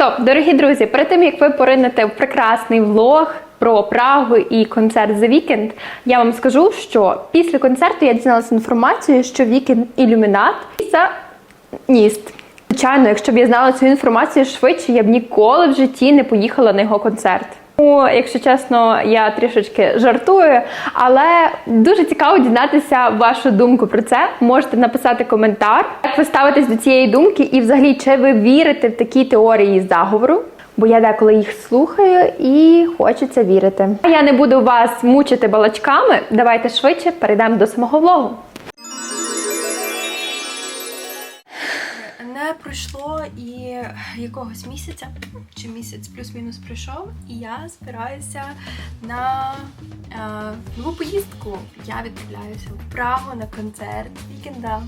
стоп, дорогі друзі, перед тим як ви поринете в прекрасний влог про Прагу і концерт The Weeknd, я вам скажу, що після концерту я дізналася інформацію, що Weeknd ілюмінат і ніст. Звичайно, якщо б я знала цю інформацію швидше, я б ніколи в житті не поїхала на його концерт. Тому, якщо чесно, я трішечки жартую, але дуже цікаво дізнатися вашу думку про це. Можете написати коментар, як ви ставитесь до цієї думки, і взагалі чи ви вірите в такі теорії заговору. Бо я деколи їх слухаю і хочеться вірити. Я не буду вас мучити балачками. Давайте швидше перейдемо до самого влогу. Пройшло і якогось місяця, чи місяць плюс-мінус пройшов, і я збираюся на е, нову поїздку. Я відправляюся в Прагу на концерт вікенда.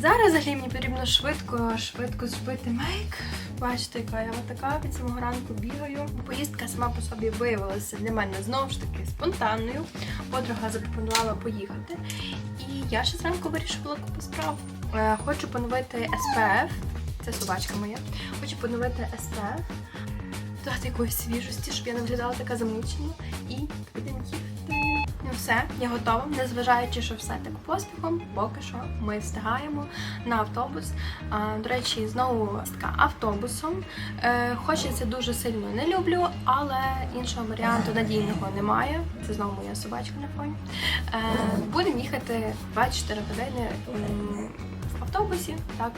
Зараз взагалі мені потрібно швидко, швидко зробити мейк. Бачите, яка я така від самого ранку бігаю. Поїздка сама по собі виявилася для мене знову ж таки спонтанною. Подруга запропонувала поїхати. І я ще зранку вирішила купу справ. Е, Хочу поновити SPF. Це собачка моя. Хочу поновити SPF. Додати якоїсь свіжості, щоб я не виглядала така замучена. І. Ну все, я готова. Незважаючи, що все так поспіхом, поки що ми встигаємо на автобус. До речі, знову така автобусом. Е, хоч я це дуже сильно не люблю, але іншого варіанту надійного немає. Це знову моя собачка на фоні. Е, будемо їхати 24 години автобусі. Так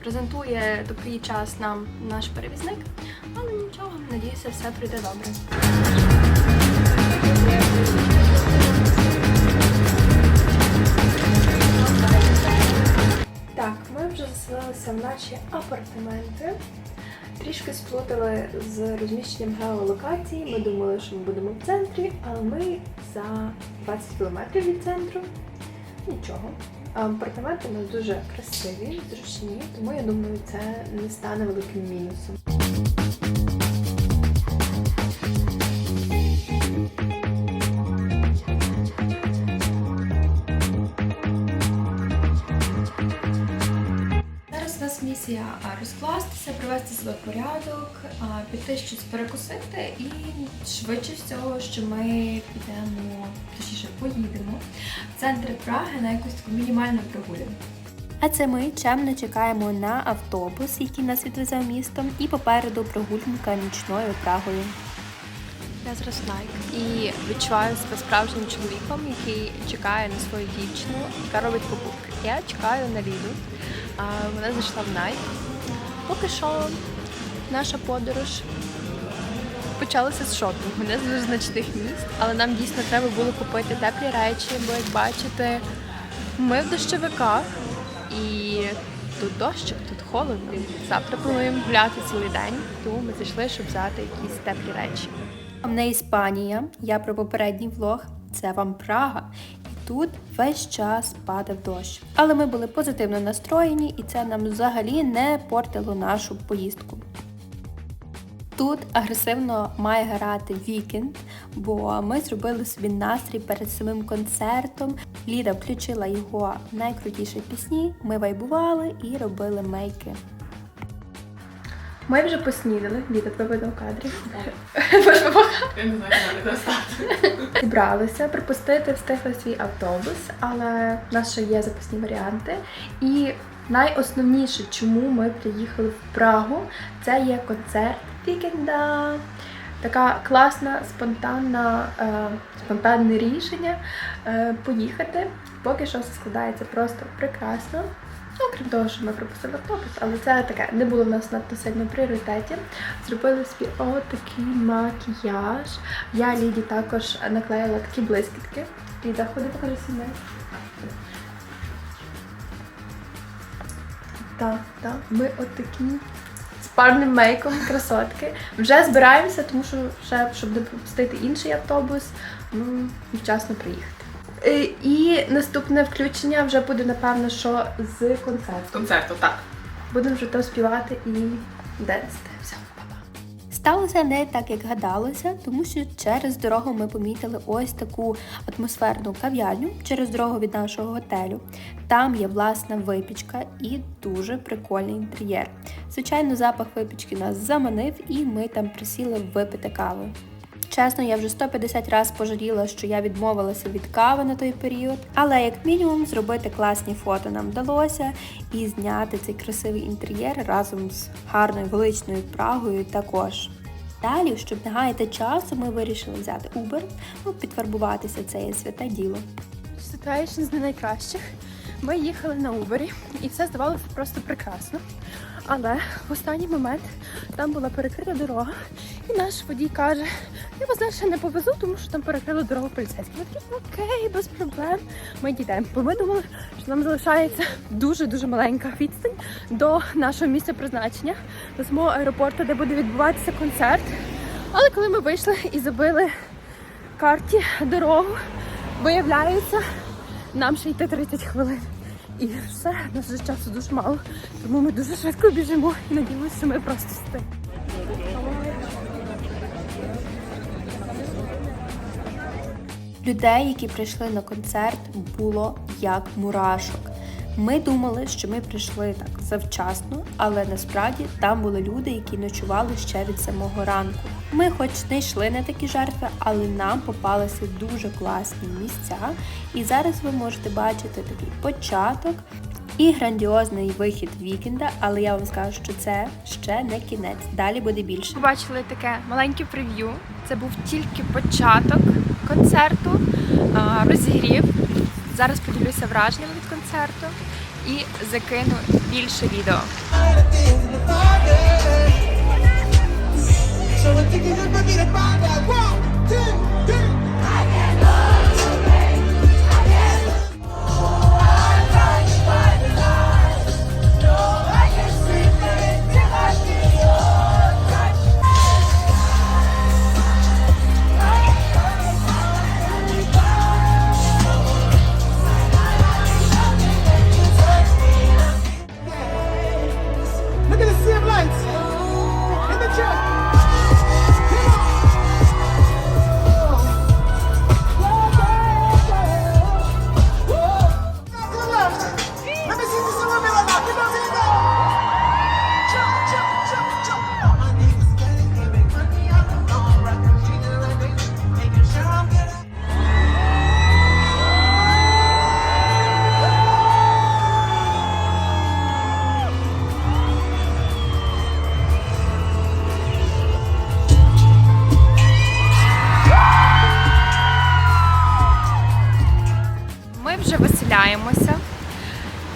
презентує такий час нам наш перевізник, але нічого, надіюся, все пройде добре. Так, ми вже заселилися в наші апартаменти. Трішки сплутали з розміщенням геолокації. Ми думали, що ми будемо в центрі, але ми за 20 кілометрів від центру. Нічого. Апартаменти у нас дуже красиві, зручні, тому я думаю, це не стане великим мінусом. Себе порядок, піти щось перекусити і швидше всього, що ми підемо, точніше поїдемо в центр Праги на якусь таку мінімальну прогулянку. А це ми чемно чекаємо на автобус, який нас відвезе містом, і попереду прогулянка нічною Прагою. Я зараз Nike і відчуваю себе справжнім чоловіком, який чекає на свою дівчину, яка робить покупки. Я чекаю на Ліду. А вона зайшла в Nike. Поки що наша подорож почалася з шопінгу, не з визначних міст, але нам дійсно треба було купити теплі речі, бо як бачите, ми в дощовиках і тут дощик, тут холодно. Завтра плануємо гуляти цілий день, тому ми зайшли, щоб взяти якісь теплі речі. Вам не Іспанія, я про попередній влог, це вам Прага. Тут весь час падав дощ. Але ми були позитивно настроєні, і це нам взагалі не портило нашу поїздку. Тут агресивно має грати вікенд, бо ми зробили собі настрій перед самим концертом. Ліда включила його найкрутіші пісні. Ми вайбували і робили мейки. Ми вже поснідали, Ліда, тебе видно в кадрі. Я не знаю, як достати. Зібралися припустити, встигли свій автобус, але в нас ще є запасні варіанти. І найосновніше, чому ми приїхали в Прагу, це є концерт Вікенда. Така класна, спонтанна, е, спонтанне рішення е, поїхати. Поки що все складається просто прекрасно. Ну, крім того, що ми пропустили автобус, але це таке не було в нас надто сильно в пріоритеті. Зробили собі отакий макіяж. Я Ліді також наклеїла такі блискітки. Ліда, ходи покажи свій. Так, так, ми отакі парним мейком, красотки. Вже збираємося, тому що ще, щоб не пропустити інший автобус, ну, і вчасно приїхати. Е, І наступне включення вже буде, напевно, що з концерту. Концерту, так. Будемо вже там співати і денсити. Все, Сталося не так, як гадалося, тому що через дорогу ми помітили ось таку атмосферну кав'ярню через дорогу від нашого готелю. Там є власна випічка і дуже прикольний інтер'єр. Звичайно, запах випічки нас заманив, і ми там присіли випити кави. Чесно, я вже 150 разів пожаліла, що я відмовилася від кави на той період, але як мінімум зробити класні фото нам вдалося і зняти цей красивий інтер'єр разом з гарною величною Прагою також. Далі, щоб не гаяти часу, ми вирішили взяти Uber, ну, підфарбуватися це святе діло. Ситуація з не найкращих. Ми їхали на Убері і все здавалося просто прекрасно. Але в останній момент там була перекрита дорога, і наш водій каже: я вас далі не повезу, тому що там перекрили дорогу поліцейські. Ми такі, окей, без проблем. Ми дійдемо. Бо ми думали, що нам залишається дуже-дуже маленька відстань до нашого місця призначення, до самого аеропорту, де буде відбуватися концерт. Але коли ми вийшли і забили карті дорогу, виявляється, нам ще йти 30 хвилин. І все, нас вже часу дуже мало, тому ми дуже швидко біжимо і надіємося, що ми просто встигнемо. Людей, які прийшли на концерт, було як мурашок. Ми думали, що ми прийшли так завчасно, але насправді там були люди, які ночували ще від самого ранку. Ми, хоч не йшли на такі жертви, але нам попалися дуже класні місця. І зараз ви можете бачити такий початок і грандіозний вихід вікенда. Але я вам скажу, що це ще не кінець. Далі буде більше. Побачили таке маленьке прев'ю. Це був тільки початок концерту, розігрів. Зараз поділюся враженнями концерту і закину більше відео.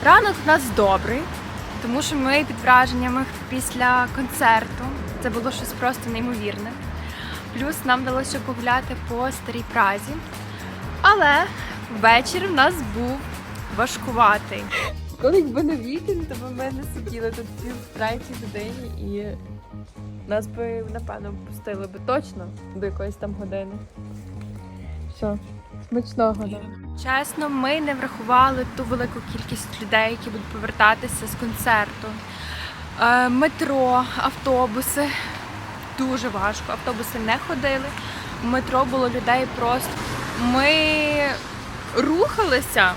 Ранок у нас добрий, тому що ми під враженнями після концерту. Це було щось просто неймовірне. Плюс нам вдалося погуляти по старій Празі. Але вечір в нас був важкуватий. Коли якби не вікенд, то б ми не сиділи тут пів третій годині і нас би, напевно, пустили би точно до якоїсь там години. Все, смачного нам. Чесно, ми не врахували ту велику кількість людей, які будуть повертатися з концерту. Е, метро, автобуси. Дуже важко. Автобуси не ходили. В метро було людей просто. Ми рухалися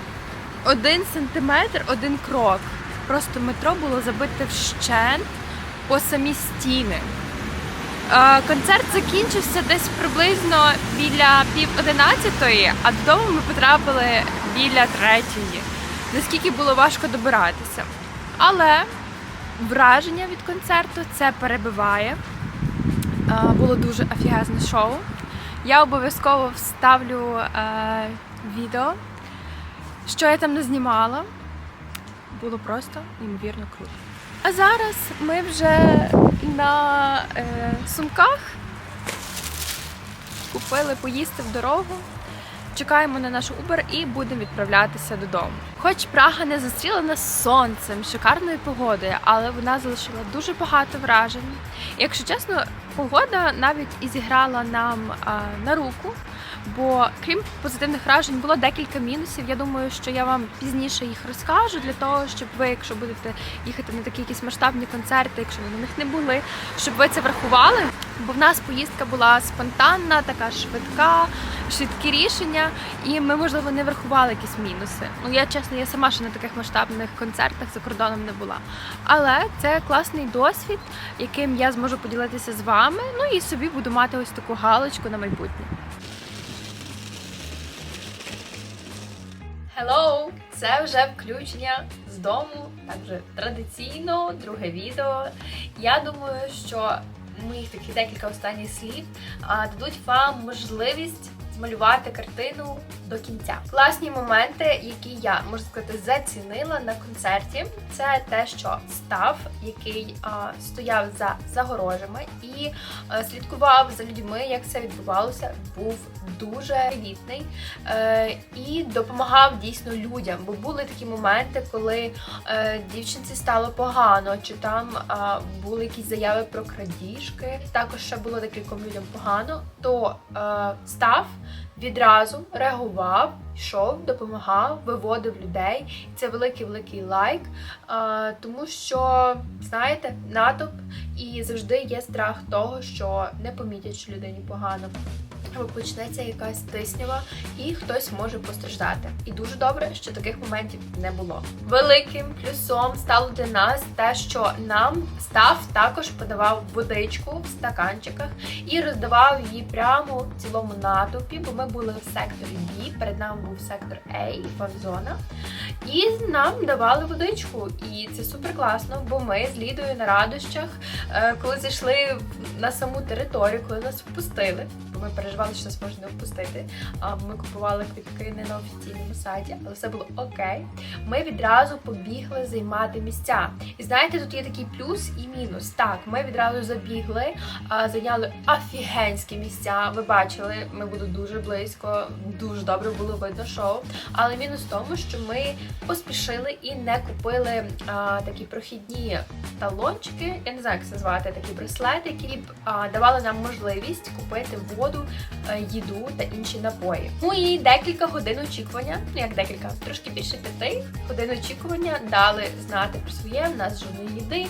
один сантиметр, один крок. Просто метро було забите вщент по самі стіни. Концерт закінчився десь приблизно біля пів одинадцятої, а додому ми потрапили біля третьої. Наскільки було важко добиратися. Але враження від концерту це перебиває. Було дуже офігезне шоу. Я обов'язково вставлю е, відео, що я там не знімала. Було просто неймовірно круто. А зараз ми вже на е, сумках купили поїсти в дорогу. Чекаємо на наш Uber і будемо відправлятися додому. Хоч Прага не зустріла нас сонцем, шикарною погодою, але вона залишила дуже багато вражень. Якщо чесно, погода навіть і зіграла нам а, на руку. Бо крім позитивних вражень, було декілька мінусів. Я думаю, що я вам пізніше їх розкажу для того, щоб ви, якщо будете їхати на такі якісь масштабні концерти, якщо ви на них не були, щоб ви це врахували. Бо в нас поїздка була спонтанна, така швидка, швидкі рішення, і ми, можливо, не врахували якісь мінуси. Ну я чесно, я сама ще на таких масштабних концертах за кордоном не була. Але це класний досвід, яким я зможу поділитися з вами. Ну і собі буду мати ось таку галочку на майбутнє. Hello! Це вже включення з дому, так вже традиційно, друге відео. Я думаю, що моїх таких декілька останніх слів дадуть вам можливість змалювати картину до кінця. Класні моменти, які я можна сказати зацінила на концерті, це те, що став, який а, стояв за загорожами і а, слідкував за людьми, як це відбувалося, був дуже привітний е, і допомагав дійсно людям. Бо були такі моменти, коли е, дівчинці стало погано, чи там а, були якісь заяви про крадіжки. Також ще було декільком людям погано, то е, став відразу реагував, йшов, допомагав, виводив людей. І це великий великий лайк, тому що знаєте, натовп і завжди є страх того, що не помітять, що людині погано. Почнеться якась тиснява, і хтось може постраждати. І дуже добре, що таких моментів не було. Великим плюсом стало для нас те, що нам став також подавав водичку в стаканчиках і роздавав її прямо в цілому натовпі, бо ми були в секторі B, перед нами був сектор A, фан-зона. І нам давали водичку. І це супер класно, бо ми з Лідою на радощах, е, коли зайшли на саму територію, коли нас впустили, ми переживали, що нас можуть не впустити. Ми купували квітки не на офіційному сайті, але все було окей. Ми відразу побігли займати місця. І знаєте, тут є такий плюс і мінус. Так, ми відразу забігли, зайняли офігенські місця. Ви бачили, ми були дуже близько, дуже добре було видно шоу. Але мінус в тому, що ми поспішили і не купили а, такі прохідні талончики. Я не знаю, як це звати, такі браслети, які б а, давали нам можливість купити воду, е, їду та інші напої. Ну і декілька годин очікування, ну як декілька, трошки більше п'яти годин очікування дали знати про своє. В нас жодної їди,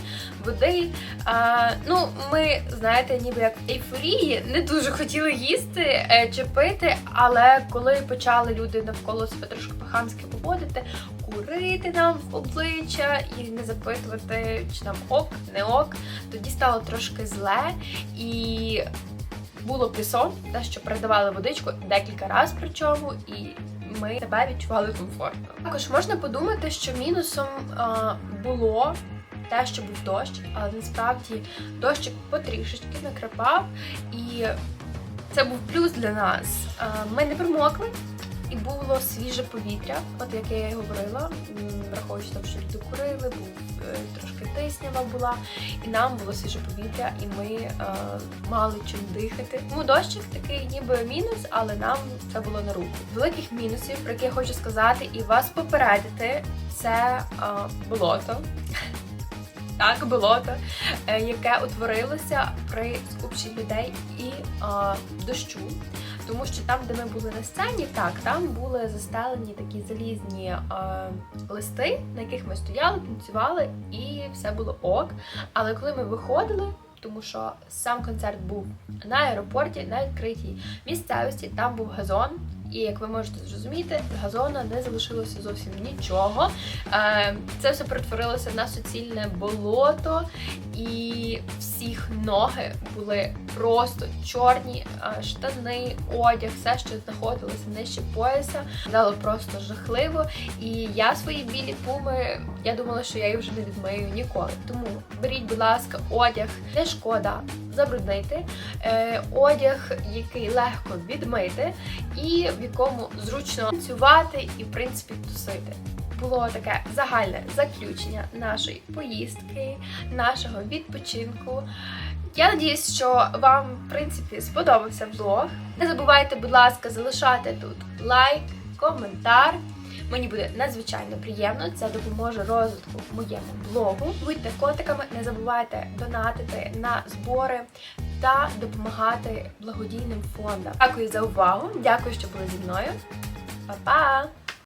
води. А, ну, ми знаєте, ніби як ейфорії, не дуже хотіли їсти е, чи пити, але коли почали люди навколо себе трошки по-хамськи поводити, курити нам в обличчя і не запитувати, чи нам ок, не ок, тоді стало трошки зле і. Було пісо, те, що передавали водичку декілька разів причому, і ми себе відчували комфортно. Також можна подумати, що мінусом а, було те, що був дощ, але насправді дощик потрішечки накрапав, і це був плюс для нас. Ми не промокли. І було свіже повітря, от як я і говорила, враховуючи там, що люди курили, був е, трошки тиснява була, і нам було свіже повітря, і ми е, мали чим дихати. Тому дощик такий ніби мінус, але нам це було на руку. Великих мінусів, про які я хочу сказати, і вас попередити, це е, болото. Так, болото, е, яке утворилося при скупченні людей і е, дощу. Тому що там, де ми були на сцені, так, там були застелені такі залізні е, листи, на яких ми стояли, танцювали, і все було ок. Але коли ми виходили, тому що сам концерт був на аеропорті, на відкритій місцевості, там був газон. І як ви можете зрозуміти, газона не залишилося зовсім нічого. Е, Це все перетворилося на суцільне болото, і всіх ноги були просто чорні, штани, одяг, все, що знаходилося нижче пояса, дало просто жахливо. І я свої білі пуми, я думала, що я їх вже не відмию ніколи. Тому беріть, будь ласка, одяг, не шкода забруднити, е, одяг, який легко відмити, і в якому зручно танцювати і, в принципі, тусити. Було таке загальне заключення нашої поїздки, нашого відпочинку. Я надіюсь, що вам, в принципі, сподобався влог. Не забувайте, будь ласка, залишати тут лайк, коментар. Мені буде надзвичайно приємно. Це допоможе розвитку моєму блогу. Будьте котиками, не забувайте донатити на збори та допомагати благодійним фондам. Дякую за увагу. Дякую, що були зі мною. Па-па!